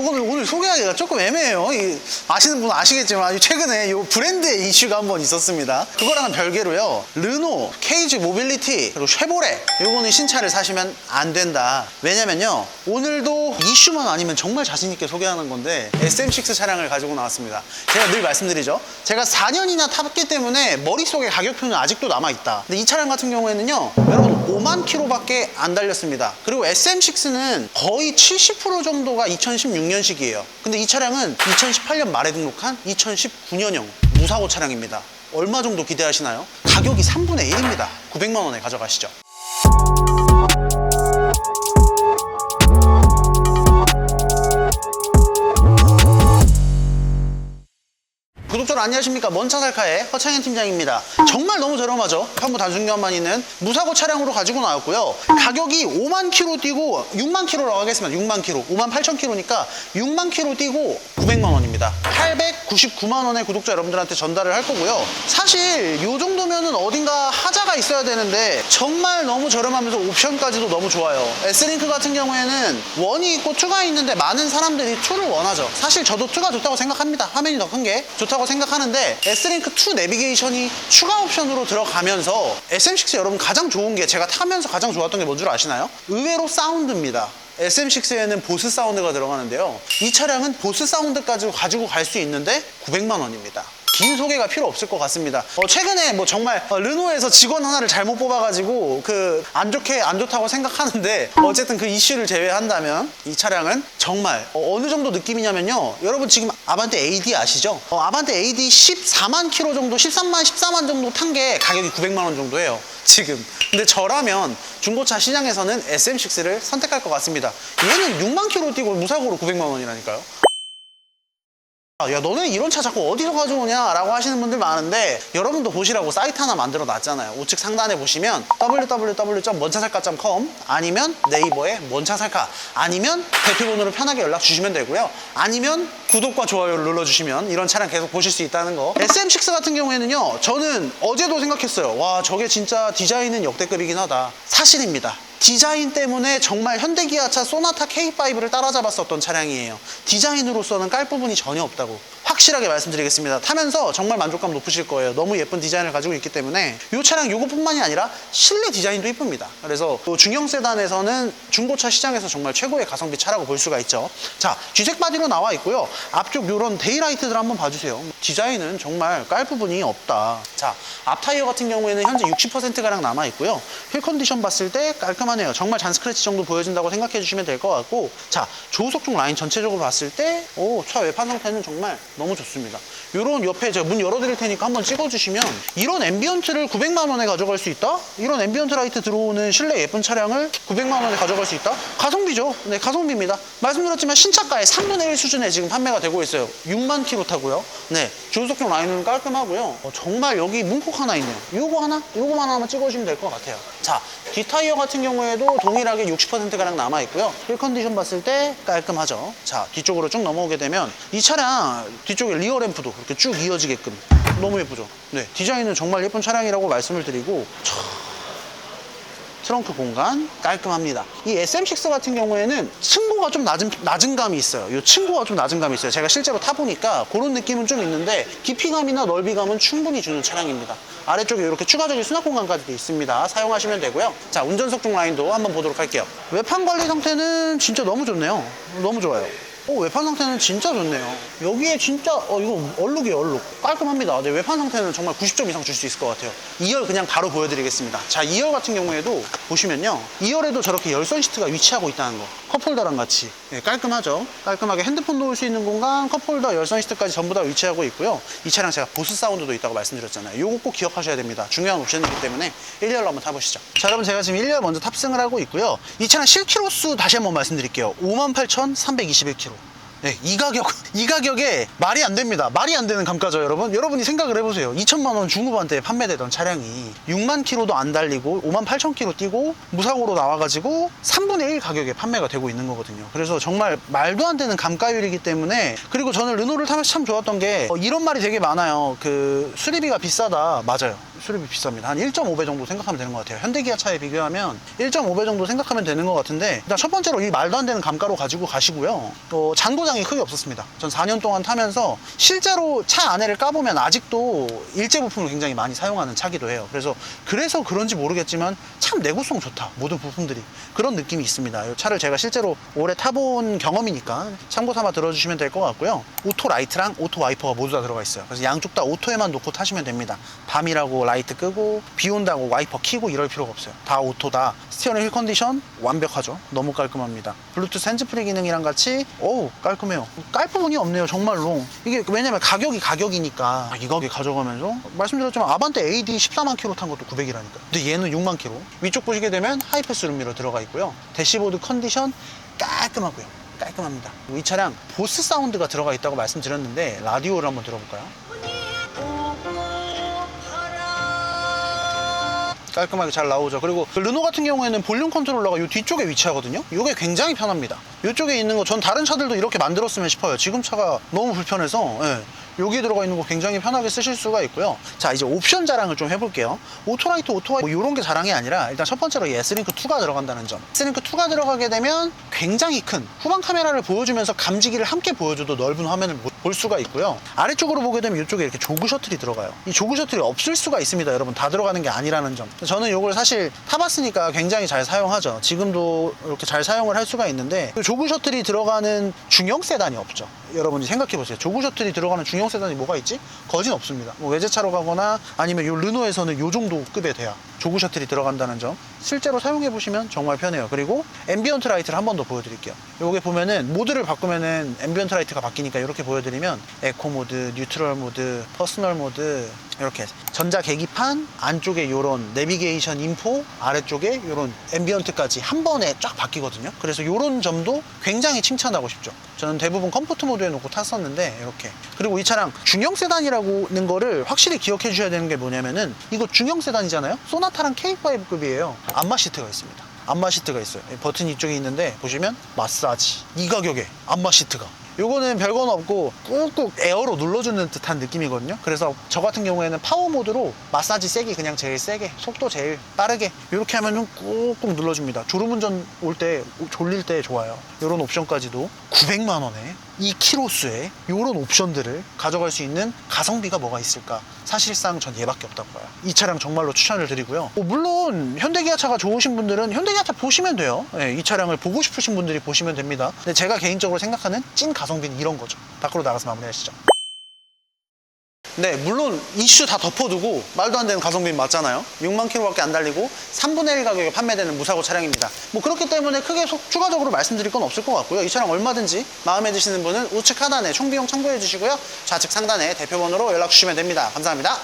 요거는 오늘 소개하기가 조금 애매해요. 이 아시는 분은 아시겠지만 최근에 요 브랜드의 이슈가 한 번 있었습니다. 그거랑은 별개로요. 르노, 케이지 모빌리티, 그리고 쉐보레 요거는 신차를 사시면 안 된다. 왜냐면요. 오늘도 이슈만 아니면 정말 자신 있게 소개하는 건데 SM6 차량을 가지고 나왔습니다. 제가 늘 말씀드리죠. 제가 4년이나 탔기 때문에 머릿속에 가격표는 아직도 남아있다. 근데 이 차량 같은 경우에는요. 여러분 5만 킬로밖에 안 달렸습니다. 그리고 SM6는 거의 70% 정도가 2016년 식이에요. 근데 이 차량은 2018년 말에 등록한 2019년형 무사고 차량입니다. 얼마 정도 기대하시나요? 가격이 3분의 1입니다. 900만 원에 가져가시죠. 구독자 안녕하십니까? 먼차살카의 허창현 팀장입니다. 정말 너무 저렴하죠? 현무 단순기관만 있는 무사고 차량으로 가지고 나왔고요. 가격이 5만 킬로 뛰고 6만 킬로라고 하겠습니다. 6만 킬로. 5만 8천 킬로니까 6만 킬로 뛰고 900만 원입니다. 899만 원의 구독자 여러분들한테 전달을 할 거고요. 사실 요 정도면은 어딘가 하자가 있어야 되는데 정말 너무 저렴하면서 옵션까지도 너무 좋아요. S링크 같은 경우에는 원이 있고 투가 있는데 많은 사람들이 투를 원하죠. 사실 저도 투가 좋다고 생각합니다. 화면이 더 큰 게 좋다고 생각하는데 S링크 2 내비게이션이 추가 옵션으로 들어가면서 SM6 여러분 가장 좋은 게 제가 타면서 가장 좋았던 게 뭔 줄 아시나요? 의외로 사운드입니다 SM6에는 보스 사운드가 들어가는데요 이 차량은 보스 사운드까지 가지고 갈 수 있는데 900만 원입니다 긴 소개가 필요 없을 것 같습니다. 어, 최근에 뭐 정말 어, 르노에서 직원 하나를 잘못 뽑아가지고 그 안 좋게 안 좋다고 생각하는데 어쨌든 그 이슈를 제외한다면 이 차량은 정말 어, 느 정도 느낌이냐면요. 여러분 지금 아반떼 AD 아시죠? 어, 아반떼 AD 14만 킬로 정도, 13만, 14만 정도 탄 게 가격이 900만 원 정도예요. 지금. 근데 저라면 중고차 시장에서는 SM6를 선택할 것 같습니다. 얘는 6만 킬로 뛰고 무사고로 900만 원이라니까요. 아, 야 너네 이런 차 자꾸 어디서 가져오냐 라고 하시는 분들 많은데 여러분도 보시라고 사이트 하나 만들어 놨잖아요. 우측 상단에 보시면 www.먼차살까.com 아니면 네이버에 먼차살까 아니면 대표번호로 편하게 연락 주시면 되고요. 아니면 구독과 좋아요를 눌러주시면 이런 차량 계속 보실 수 있다는 거. SM6 같은 경우에는요 저는 어제도 생각했어요. 와 저게 진짜 디자인은 역대급이긴 하다. 사실입니다 디자인 때문에 정말 현대기아차 소나타 K5를 따라잡았었던 차량이에요. 디자인으로서는 깔 부분이 전혀 없다고 확실하게 말씀드리겠습니다. 타면서 정말 만족감 높으실 거예요. 너무 예쁜 디자인을 가지고 있기 때문에 이 차량 이것뿐만이 아니라 실내 디자인도 이쁩니다. 그래서 또 중형 세단에서는 중고차 시장에서 정말 최고의 가성비 차라고 볼 수가 있죠. 자, 쥐색 바디로 나와 있고요. 앞쪽 이런 데이라이트들 한번 봐주세요. 디자인은 정말 깔 부분이 없다. 자, 앞 타이어 같은 경우에는 현재 60%가량 남아 있고요. 휠 컨디션 봤을 때 깔끔하네요. 정말 잔 스크래치 정도 보여준다고 생각해 주시면 될 것 같고, 자, 조수석 쪽 라인 전체적으로 봤을 때, 오, 차 외판 상태는 정말 너무 좋습니다. 이런 옆에 제가 문 열어드릴 테니까 한번 찍어주시면 이런 앰비언트를 900만 원에 가져갈 수 있다? 이런 앰비언트 라이트 들어오는 실내 예쁜 차량을 900만 원에 가져갈 수 있다? 가성비죠. 네, 가성비입니다. 말씀드렸지만 신차가의 3분의 1 수준에 지금 판매가 되고 있어요. 6만 킬로 타고요. 네, 조수석형 라인은 깔끔하고요. 어, 정말 여기 문콕 하나 있네요. 요거 하나? 요거만 하나만 찍어주시면 될 것 같아요. 자, 뒷타이어 같은 경우에도 동일하게 60%가량 남아있고요. 휠 컨디션 봤을 때 깔끔하죠. 자, 뒤쪽으로 쭉 넘어오게 되면 이 차량 뒤쪽에 리어 램프도 이렇게 쭉 이어지게끔 너무 예쁘죠. 네, 디자인은 정말 예쁜 차량이라고 말씀을 드리고 차, 트렁크 공간 깔끔합니다. 이 SM6 같은 경우에는 층고가 좀 낮은, 낮은 감이 있어요. 이 층고가 좀 낮은 감이 있어요. 제가 실제로 타보니까 그런 느낌은 좀 있는데 깊이감이나 넓이감은 충분히 주는 차량입니다. 아래쪽에 이렇게 추가적인 수납 공간까지도 있습니다. 사용하시면 되고요. 자, 운전석 쪽 라인도 한번 보도록 할게요. 외판 관리 상태는 진짜 너무 좋네요. 너무 좋아요. 어, 외판 상태는 진짜 좋네요. 여기에 진짜, 어, 이거 얼룩이에요, 얼룩. 깔끔합니다. 네, 외판 상태는 정말 90점 이상 줄 수 있을 것 같아요. 2열 그냥 바로 보여드리겠습니다. 자, 2열 같은 경우에도 보시면요. 2열에도 저렇게 열선 시트가 위치하고 있다는 거. 컵홀더랑 같이. 네, 깔끔하죠? 깔끔하게 핸드폰 놓을 수 있는 공간, 컵홀더, 열선 시트까지 전부 다 위치하고 있고요. 이 차량 제가 보스 사운드도 있다고 말씀드렸잖아요. 요거 꼭 기억하셔야 됩니다. 중요한 옵션이기 때문에 1열로 한번 타보시죠. 자, 여러분 제가 지금 1열 먼저 탑승을 하고 있고요. 이 차량 실키로수 다시 한번 말씀드릴게요. 58,321km. 네, 이 가격, 이 가격에 말이 안 됩니다. 말이 안 되는 감가죠, 여러분. 여러분이 생각을 해보세요. 2천만 원 중후반대에 판매되던 차량이 6만 킬로도 안 달리고 5만 8천 킬로 뛰고 무사고로 나와가지고 3분의 1 가격에 판매가 되고 있는 거거든요. 그래서 정말 말도 안 되는 감가율이기 때문에 그리고 저는 르노를 타면서 참 좋았던 게 어, 이런 말이 되게 많아요. 그 수리비가 비싸다. 맞아요. 수리비 비쌉니다. 한 1.5배 정도 생각하면 되는 것 같아요. 현대기아 차에 비교하면 1.5배 정도 생각하면 되는 것 같은데 일단 첫 번째로 이 말도 안 되는 감가로 가지고 가시고요. 또 잔고장이 크게 없었습니다. 전 4년 동안 타면서 실제로 차 안에를 까보면 아직도 일제 부품을 굉장히 많이 사용하는 차기도 해요. 그래서 그래서 그런지 모르겠지만 참 내구성 좋다. 모든 부품들이 그런 느낌이 있습니다. 이 차를 제가 실제로 오래 타본 경험이니까 참고 삼아 들어주시면 될 것 같고요. 오토 라이트랑 오토 와이퍼가 모두 다 들어가 있어요. 그래서 양쪽 다 오토에만 놓고 타시면 됩니다. 밤이라고 라이트 끄고 비 온다고 와이퍼 키고 이럴 필요가 없어요. 다 오토다. 스티어링 휠 컨디션 완벽하죠. 너무 깔끔합니다. 블루투스 핸즈프리 기능이랑 같이 어우 깔끔해요. 깔 부분이 없네요. 정말로. 이게 왜냐면 가격이 가격이니까 이 가격에 가져가면서 말씀드렸지만 아반떼 AD 14만 킬로 탄 것도 900이라니까. 근데 얘는 6만 킬로. 위쪽 보시게 되면 하이패스 룸미러 들어가 있고요. 대시보드 컨디션 깔끔하고요. 깔끔합니다. 이 차량 보스 사운드가 들어가 있다고 말씀드렸는데 라디오를 한번 들어볼까요? 깔끔하게 잘 나오죠. 그리고 그 르노 같은 경우에는 볼륨 컨트롤러가 이 뒤쪽에 위치하거든요. 이게 굉장히 편합니다. 이쪽에 있는 거 전 다른 차들도 이렇게 만들었으면 싶어요. 지금 차가 너무 불편해서 예. 여기 들어가 있는 거 굉장히 편하게 쓰실 수가 있고요. 자 이제 옵션 자랑을 좀 해볼게요. 오토라이트 오토와 뭐 이런 게 자랑이 아니라 일단 첫 번째로 이 S링크 2가 들어간다는 점. S링크 2가 들어가게 되면 굉장히 큰 후방 카메라를 보여주면서 감지기를 함께 보여줘도 넓은 화면을 보- 볼 수가 있고요. 아래쪽으로 보게 되면 이쪽에 이렇게 조그 셔틀이 들어가요. 이 조그 셔틀이 없을 수가 있습니다. 여러분 다 들어가는 게 아니라는 점. 저는 이걸 사실 타봤으니까 굉장히 잘 사용하죠. 지금도 이렇게 잘 사용을 할 수가 있는데 그 조그 셔틀이 들어가는 중형 세단이 없죠. 여러분이 생각해 보세요. 조그 셔틀이 들어가는 중형 세단이 뭐가 있지? 거진 없습니다. 뭐 외제차로 가거나 아니면 요 르노에서는 요 정도 급에 돼야 조그 셔틀이 들어간다는 점. 실제로 사용해 보시면 정말 편해요. 그리고 앰비언트 라이트를 한 번 더 보여드릴게요. 요게 보면은 모드를 바꾸면은 앰비언트 라이트가 바뀌니까 이렇게 보여드리면 에코 모드, 뉴트럴 모드, 퍼스널 모드 이렇게 전자 계기판 안쪽에 요런 내비게이션 인포 아래쪽에 요런 앰비언트까지 한 번에 쫙 바뀌거든요. 그래서 요런 점도 굉장히 칭찬하고 싶죠. 저는 대부분 컴포트 모드에 놓고 탔었는데 이렇게 그리고 이 차량 중형 세단이라고는 거를 확실히 기억해 주셔야 되는 게 뭐냐면은 이거 중형 세단이잖아요. 소나 타랑 K5급이에요. 안마 시트가 있습니다. 안마 시트가 있어요. 이 버튼이 이쪽에 있는데 보시면 마사지 이 가격에 안마 시트가 요거는 별건 없고 꾹꾹 에어로 눌러주는 듯한 느낌이거든요. 그래서 저 같은 경우에는 파워 모드로 마사지 세기 그냥 제일 세게 속도 제일 빠르게 이렇게 하면 꾹꾹 눌러줍니다. 졸음운전 올 때 졸릴 때 좋아요. 이런 옵션까지도 900만 원에 2키로수에 이런 옵션들을 가져갈 수 있는 가성비가 뭐가 있을까? 사실상 전 얘밖에 없다고 봐요. 이 차량 정말로 추천을 드리고요. 뭐 물론 현대기아차가 좋으신 분들은 현대기아차 보시면 돼요. 예, 이 차량을 보고 싶으신 분들이 보시면 됩니다. 근데 제가 개인적으로 생각하는 찐 가성비는 이런 거죠. 밖으로 나가서 마무리하시죠. 네, 물론 이슈 다 덮어두고 말도 안 되는 가성비 맞잖아요. 6만 킬로밖에 안 달리고 3분의 1 가격에 판매되는 무사고 차량입니다. 뭐 그렇기 때문에 크게 소- 추가적으로 말씀드릴 건 없을 것 같고요. 이 차량 얼마든지 마음에 드시는 분은 우측 하단에 총비용 참고해 주시고요. 좌측 상단에 대표번호로 연락 주시면 됩니다. 감사합니다.